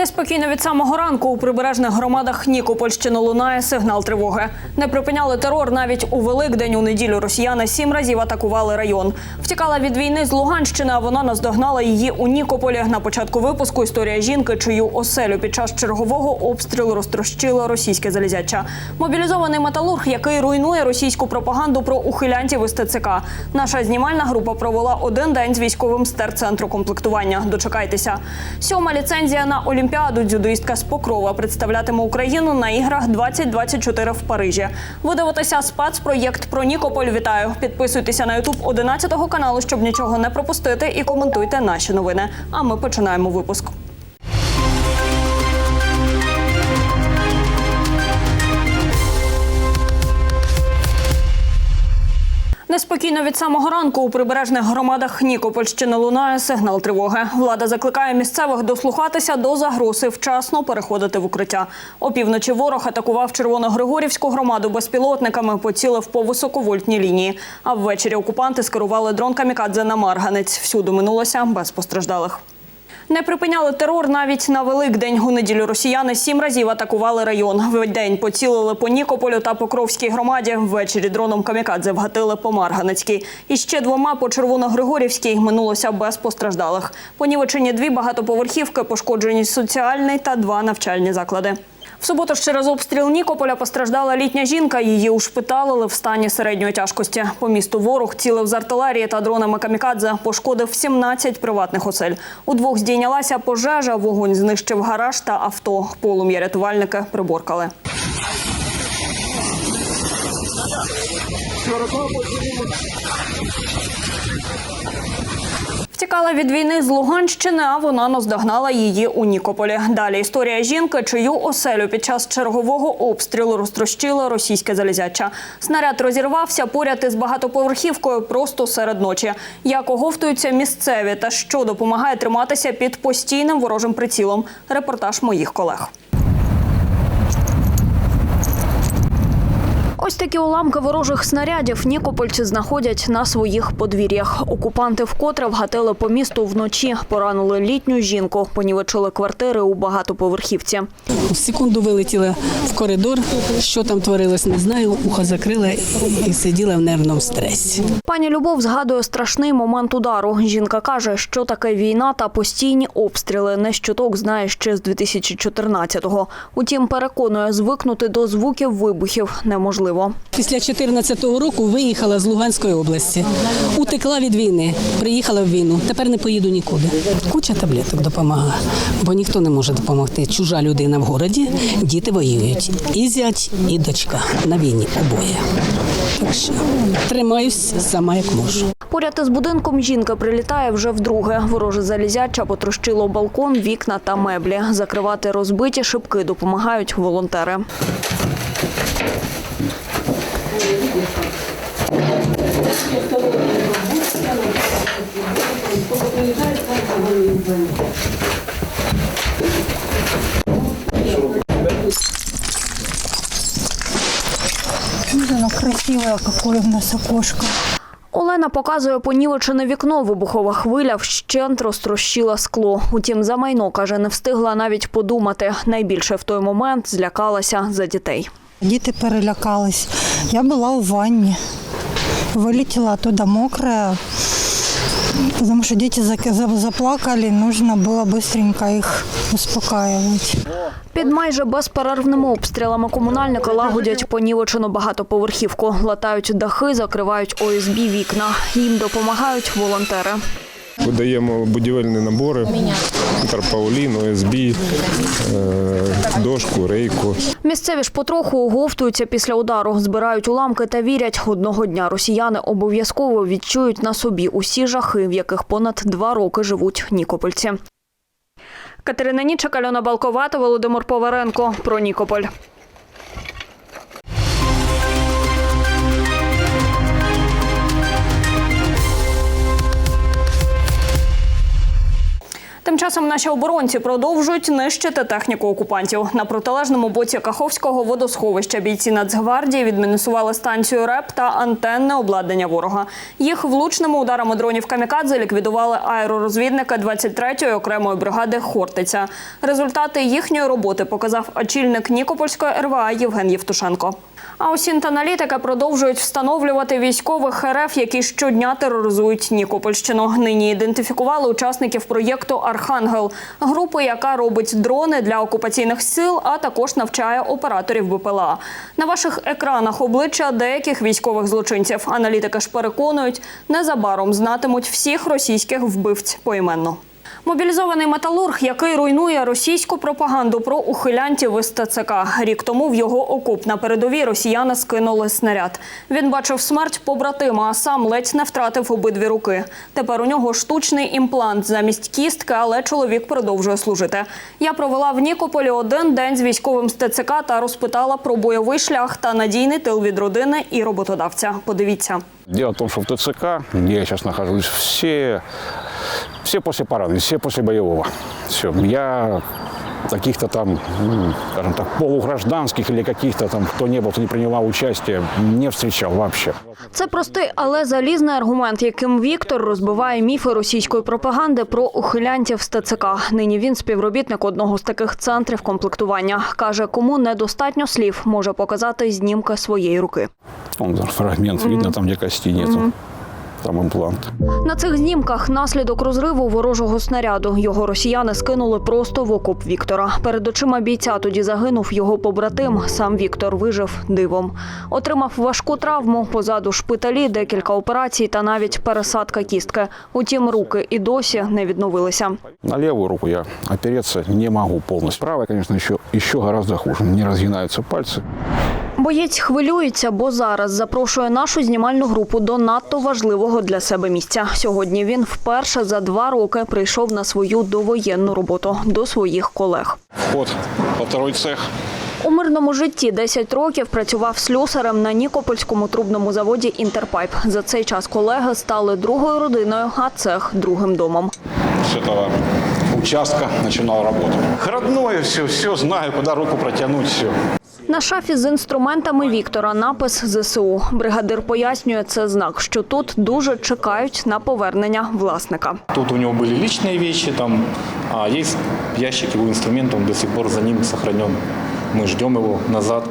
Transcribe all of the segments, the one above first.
Неспокійно від самого ранку у прибережних громадах Нікопольщини лунає сигнал тривоги. Не припиняли терор навіть у Великдень у неділю. Росіяни сім разів атакували район. Втікала від війни з Луганщини, а вона наздогнала її у Нікополі. На початку випуску історія жінки, чию оселю під час чергового обстрілу розтрощило російське залізяча. Мобілізований металург, який руйнує російську пропаганду про ухилянтів із ТЦК. Наша знімальна група провела один день з військовим з терцентру комплектування. Дочекайтеся. Сьома ліцензія на Олімпіаду дзюдоїстка з Покрова представлятиме Україну на іграх 2024 в Парижі. Ви дивитеся спецпроєкт про Нікополь. Вітаю! Підписуйтеся на Ютуб 11 каналу, щоб нічого не пропустити, і коментуйте наші новини. А ми починаємо випуск. Неспокійно від самого ранку у прибережних громадах Нікопольщини лунає сигнал тривоги. Влада закликає місцевих дослухатися до загрози, вчасно переходити в укриття. Опівночі ворог атакував Червоногригорівську громаду безпілотниками, поцілив по високовольтній лінії. А ввечері окупанти скерували дрон камікадзе на Марганець. Всюду минулося без постраждалих. Не припиняли терор навіть на Великдень. У неділю росіяни сім разів атакували район. В день поцілили по Нікополю та Покровській громаді. Ввечері дроном камікадзе вгатили по Марганецькій. І ще двома по Червоногригорівській минулося без постраждалих. Понівечені дві багатоповерхівки, пошкоджені соціальний та два навчальні заклади. В суботу ж через обстріл Нікополя постраждала літня жінка. Її ушпиталили в стані середньої тяжкості. По місту ворог цілив з артилерії та дронами камікадзе. Пошкодив 17 приватних осель. У двох здійнялася пожежа. Вогонь знищив гараж та авто. Полум'я рятувальники приборкали. Втікала від війни з Луганщини, а вона наздогнала її у Нікополі. Далі історія жінки, чию оселю під час чергового обстрілу розтрощило російське залізяча. Снаряд розірвався поряд із багатоповерхівкою просто серед ночі. Як оговтуються місцеві та що допомагає триматися під постійним ворожим прицілом? Репортаж моїх колег. Ось такі уламки ворожих снарядів нікопольці знаходять на своїх подвір'ях. Окупанти вкотре вгатили по місту вночі, поранили літню жінку, понівечили квартири у багатоповерхівці. В секунду вилетіла в коридор. Що там творилось, не знаю. Ухо закрила і сиділа в нервному стресі. Пані Любов згадує страшний момент удару. Жінка каже, що таке війна та постійні обстріли. Не щоток знає ще з 2014-го. Утім, переконує, звикнути до звуків вибухів неможливо. Після 14-го року виїхала з Луганської області. Утекла від війни, приїхала в війну. Тепер не поїду нікуди. Куча таблеток допомагає, бо ніхто не може допомогти. Чужа людина в городі, діти воюють. І зять, і дочка на війні обоє. Так що тримаюсь сама як можу. Поряд із будинком жінка прилітає вже вдруге. Вороже залізяча потрощило балкон, вікна та меблі. Закривати розбиті шибки допомагають волонтери. Красивое, какое у нас окошко. Олена показує понівечене вікно. Вибухова хвиля вщент розтрощила скло. Утім, за майно, каже, не встигла навіть подумати. Найбільше в той момент злякалася за дітей. Діти перелякались. Я була у ванні. Вилетіла потому что дети зак- за- заплакали, нужно было быстренько их успокаивать. Під майже безперервними обстрілами комунальники лагодять понівечену багатоповерхівку, латають дахи, закривають ОСБ вікна. Їм допомагають волонтери. Видаємо будівельні набори, тарпаулін, ОСБ, е, дошку, рейку. Місцеві ж потроху оговтуються після удару, збирають уламки та вірять, одного дня росіяни обов'язково відчують на собі усі жахи, в яких понад два роки живуть нікопольці. Катерина Нічик, Альона Балковата, Володимир Поваренко. Про Нікополь. Часом наші оборонці продовжують нищити техніку окупантів. На протилежному боці Каховського водосховища бійці Нацгвардії відмінусували станцію РЕП та антенне обладнання ворога. Їх влучними ударами дронів камікадзе ліквідували аеророзвідники 23-ї окремої бригади Хортиця. Результати їхньої роботи показав очільник Нікопольської РВА Євген Євтушенко. А осінт-аналітики продовжують встановлювати військових РФ, які щодня тероризують Нікопольщину. Нині ідентифікували учасників проєкту Архангел, групи, яка робить дрони для окупаційних сил, а також навчає операторів БПЛА. На ваших екранах обличчя деяких військових злочинців. Аналітики ж переконують, незабаром знатимуть всіх російських вбивць поіменно. Мобілізований металург, який руйнує російську пропаганду про ухилянтів із ТЦК. Рік тому в його окоп на передовій росіяни скинули снаряд. Він бачив смерть побратима, а сам ледь не втратив обидві руки. Тепер у нього штучний імплант замість кістки, але чоловік продовжує служити. Я провела в Нікополі один день з військовим з та розпитала про бойовий шлях та надійний тил від родини і роботодавця. Подивіться. Дело в том, что в ТЦК, я сейчас нахожусь, все, все после парада, все после боевого. Все. Я каких-то там, ну, скажем так, полугражданских или каких-то там, кто не был, кто не принимал участие, не встречал вообще. Це простий, але залізний аргумент, яким Віктор розбиває міфи російської пропаганди про ухилянтів з ТЦК. Нині він співробітник одного з таких центрів комплектування. Каже, кому недостатньо слів, може показати знімки своєї руки. Он фрагмент видно, там где кости нету. Там имплант. На цих знімках наслідок розриву ворожого снаряду. Його росіяни скинули просто в окоп Віктора. Перед очима бійця тоді загинув його побратим. Сам Віктор вижив дивом. Отримав важку травму. Позаду шпиталі, декілька операцій та навіть пересадка кістки. Утім, руки і досі не відновилися. На левую руку я опереться не могу полностью. Правая, конечно, еще, еще гораздо хуже. Не разгинаются пальцы. Боєць хвилюється, бо зараз запрошує нашу знімальну групу до надто важливого для себе місця. Сьогодні він вперше за два роки прийшов на свою довоєнну роботу до своїх колег. Вход во второй цех. У мирному житті 10 років працював слюсарем на Нікопольському трубному заводі Інтерпайп. За цей час колеги стали другою родиною, а цех другим домом. с этого участка начинал работу. Родное все, все знаю, куда руку протянуть, все. На шафі з інструментами Віктора напис ЗСУ. Бригадир пояснює, це знак, що тут дуже чекають на повернення власника. Тут у него были личные вещи, там, а есть ящик его инструмента, он до сих пор за ним сохранен. Мы ждем его назад.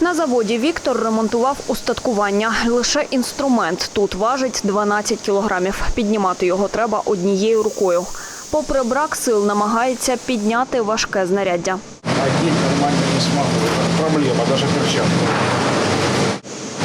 На заводі Віктор ремонтував устаткування. Лише інструмент тут важить 12 кілограмів. Піднімати його треба однією рукою. Попри брак сил, намагається підняти важке знаряддя. Один нормально не смогу. Это проблема, даже перчатку.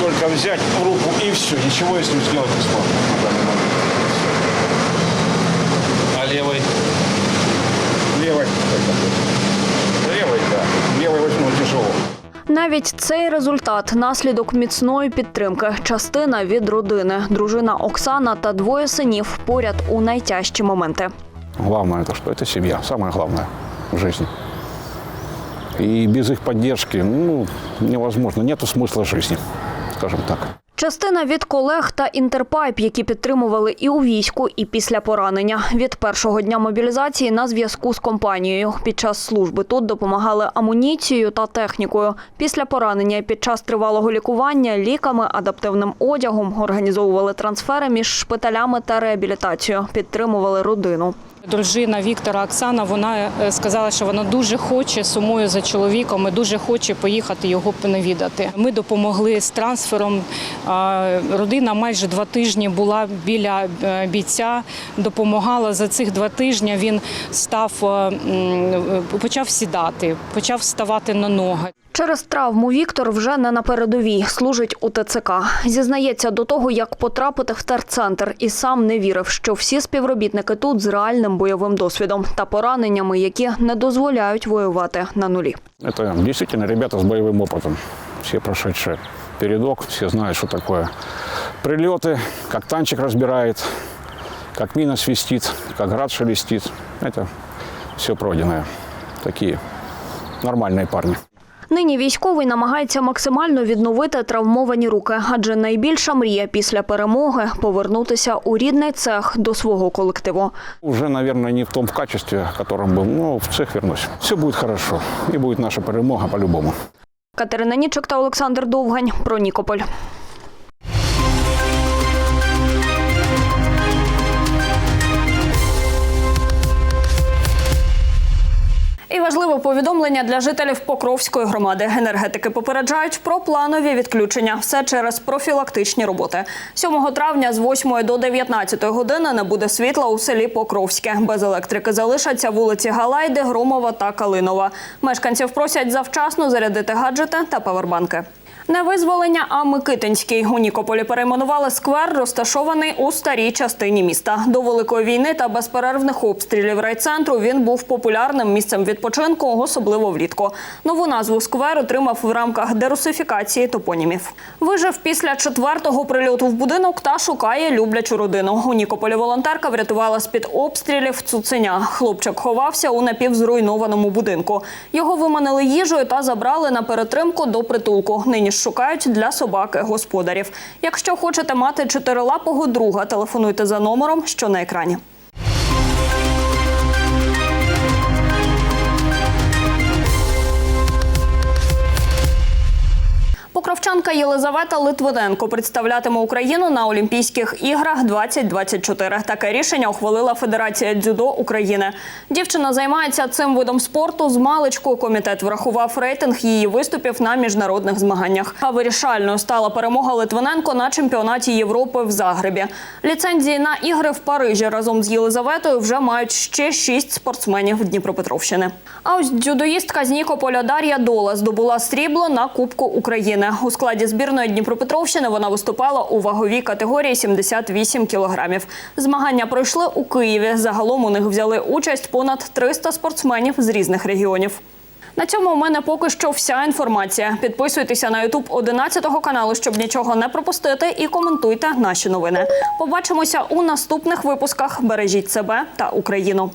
Только взять в руку и все. Ничего я с ним сделать не смогу на данный момент. А левой? Левой. Левой, да. Левой возьму тяжело. Навіть цей результат наслідок міцної підтримки. Частина від родини. Дружина Оксана та двоє синів поряд у найтяжчі моменти. Главное это что? Это семья. Самое главное в жизни. И без их поддержки, ну, невозможно. Нету смысла жизни, скажем так. Частина від колег та інтерпайп, які підтримували і у війську, і після поранення. Від першого дня мобілізації на зв'язку з компанією. Під час служби тут допомагали амуніцією та технікою. Після поранення під час тривалого лікування ліками, адаптивним одягом організовували трансфери між шпиталями та реабілітацією, підтримували родину. Дружина Віктора Оксана вона е, сказала, що вона дуже хоче сумує за чоловіком і дуже хоче поїхати його навідати. Ми допомогли з трансфером. Родина майже два тижні була біля е, бійця, допомагала за цих два тижні. Він став е, почав сідати, почав вставати на ноги. Через травму Віктор вже не на передовій, служить у ТЦК. Зізнається до того, як потрапити в терцентр, і сам не вірив, що всі співробітники тут з реальним бойовим досвідом та пораненнями, які не дозволяють воювати на нулі. Это действительно ребята с боевым опытом. Все прошедшие передок, все знают, что такое прилеты, как танчик разбирает, как мина свистит, как град шелестит. Это все пройденное. Такие нормальные парни. Нині військовий намагається максимально відновити травмовані руки, адже найбільша мрія після перемоги повернутися у рідний цех до свого колективу. Уже, мабуть, не в тому качестві, в котором был, но в цех вернусь. Все буде хорошо. і буде наша перемога по-любому. Катерина Нічок та Олександр Довгань про Нікополь. І важливе повідомлення для жителів Покровської громади. Енергетики попереджають про планові відключення. Все через профілактичні роботи. 7 травня з 8 до 19 години не буде світла у селі Покровське. Без електрики залишаться вулиці Галайди, Громова та Калинова. Мешканців просять завчасно зарядити гаджети та павербанки. Не визволення, а Микитинський. У Нікополі перейменували сквер, розташований у старій частині міста. До Великої війни та безперервних обстрілів райцентру він був популярним місцем відпочинку, особливо влітку. Нову назву сквер отримав в рамках дерусифікації топонімів. Вижив після четвертого прильоту в будинок та шукає люблячу родину. У Нікополі волонтерка врятувала з-під обстрілів цуценя. Хлопчик ховався у напівзруйнованому будинку. Його виманили їжею та забрали на перетримку до притулку. Нині шукають для собаки господарів. Якщо хочете мати чотирилапого друга, телефонуйте за номером, що на екрані. Покровчанка Єлизавета Литвиненко представлятиме Україну на Олімпійських іграх 2024. Таке рішення ухвалила Федерація дзюдо України. Дівчина займається цим видом спорту з маличку. Комітет врахував рейтинг її виступів на міжнародних змаганнях. А вирішальною стала перемога Литвиненко на чемпіонаті Європи в Загребі. Ліцензії на ігри в Парижі разом з Єлизаветою вже мають ще шість спортсменів Дніпропетровщини. А ось дзюдоїстка з Нікополя Дар'я Дола здобула срібло на Кубку України. У складі збірної Дніпропетровщини вона виступала у ваговій категорії 78 кілограмів. Змагання пройшли у Києві. Загалом у них взяли участь понад 300 спортсменів з різних регіонів. На цьому у мене поки що вся інформація. Підписуйтеся на Ютуб 11 каналу, щоб нічого не пропустити, і коментуйте наші новини. Побачимося у наступних випусках. Бережіть себе та Україну.